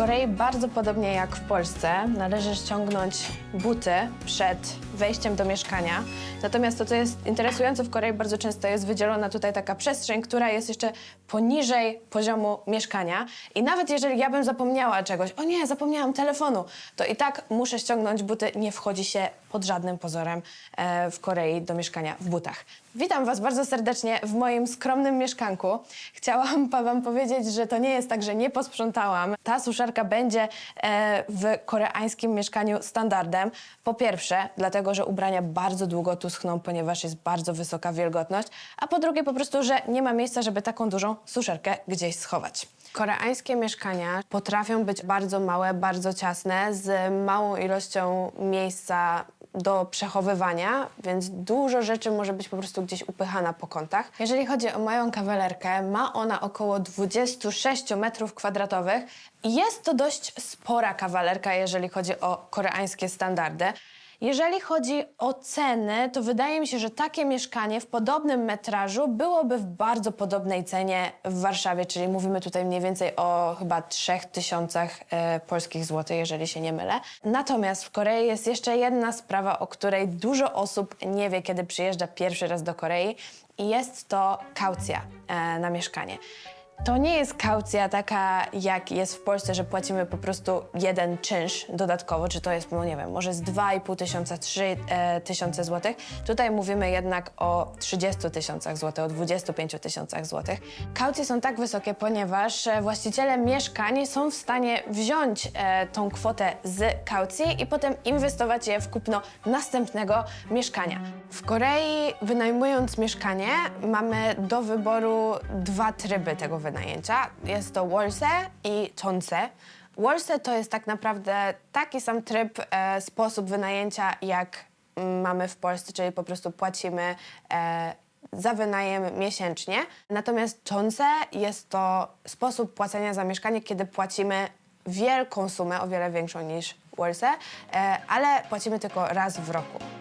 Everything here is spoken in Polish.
Korei bardzo podobnie jak w Polsce należy ściągnąć buty przed wejściem do mieszkania. Natomiast to, co jest interesujące w Korei, bardzo często jest wydzielona tutaj taka przestrzeń, która jest jeszcze poniżej poziomu mieszkania. I nawet jeżeli ja bym zapomniała czegoś, o nie, zapomniałam telefonu, to i tak muszę ściągnąć buty. Nie wchodzi się pod żadnym pozorem e, w Korei do mieszkania w butach. Witam Was bardzo serdecznie w moim skromnym mieszkanku. Chciałam Wam powiedzieć, że to nie jest tak, że nie posprzątałam. Ta suszarka będzie e, w koreańskim mieszkaniu standardem. Po pierwsze, dlatego, że ubrania bardzo długo tu schną, ponieważ jest bardzo wysoka wilgotność, a po drugie po prostu, że nie ma miejsca, żeby taką dużą suszarkę gdzieś schować. Koreańskie mieszkania potrafią być bardzo małe, bardzo ciasne, z małą ilością miejsca do przechowywania, więc dużo rzeczy może być po prostu gdzieś upychana po kątach. Jeżeli chodzi o moją kawalerkę, ma ona około 26 metrów kwadratowych jest to dość spora kawalerka, jeżeli chodzi o koreańskie standardy. Jeżeli chodzi o ceny, to wydaje mi się, że takie mieszkanie w podobnym metrażu byłoby w bardzo podobnej cenie w Warszawie, czyli mówimy tutaj mniej więcej o chyba 3000 e, polskich złotych, jeżeli się nie mylę. Natomiast w Korei jest jeszcze jedna sprawa, o której dużo osób nie wie, kiedy przyjeżdża pierwszy raz do Korei i jest to kaucja e, na mieszkanie. To nie jest kaucja taka, jak jest w Polsce, że płacimy po prostu jeden czynsz dodatkowo, czy to jest, no nie wiem, może z 2,5 tysiąca, 3 e, tysiące złotych. Tutaj mówimy jednak o 30 tysiącach złotych, o 25 tysiącach złotych. Kaucje są tak wysokie, ponieważ e, właściciele mieszkań są w stanie wziąć e, tą kwotę z kaucji i potem inwestować je w kupno następnego mieszkania. W Korei wynajmując mieszkanie mamy do wyboru dwa tryby tego wynajęcia. Jest to wolse i chonse. Wolse to jest tak naprawdę taki sam tryb, e, sposób wynajęcia jak mm, mamy w Polsce, czyli po prostu płacimy e, za wynajem miesięcznie. Natomiast chonse jest to sposób płacenia za mieszkanie, kiedy płacimy wielką sumę, o wiele większą niż Wolse, e, ale płacimy tylko raz w roku.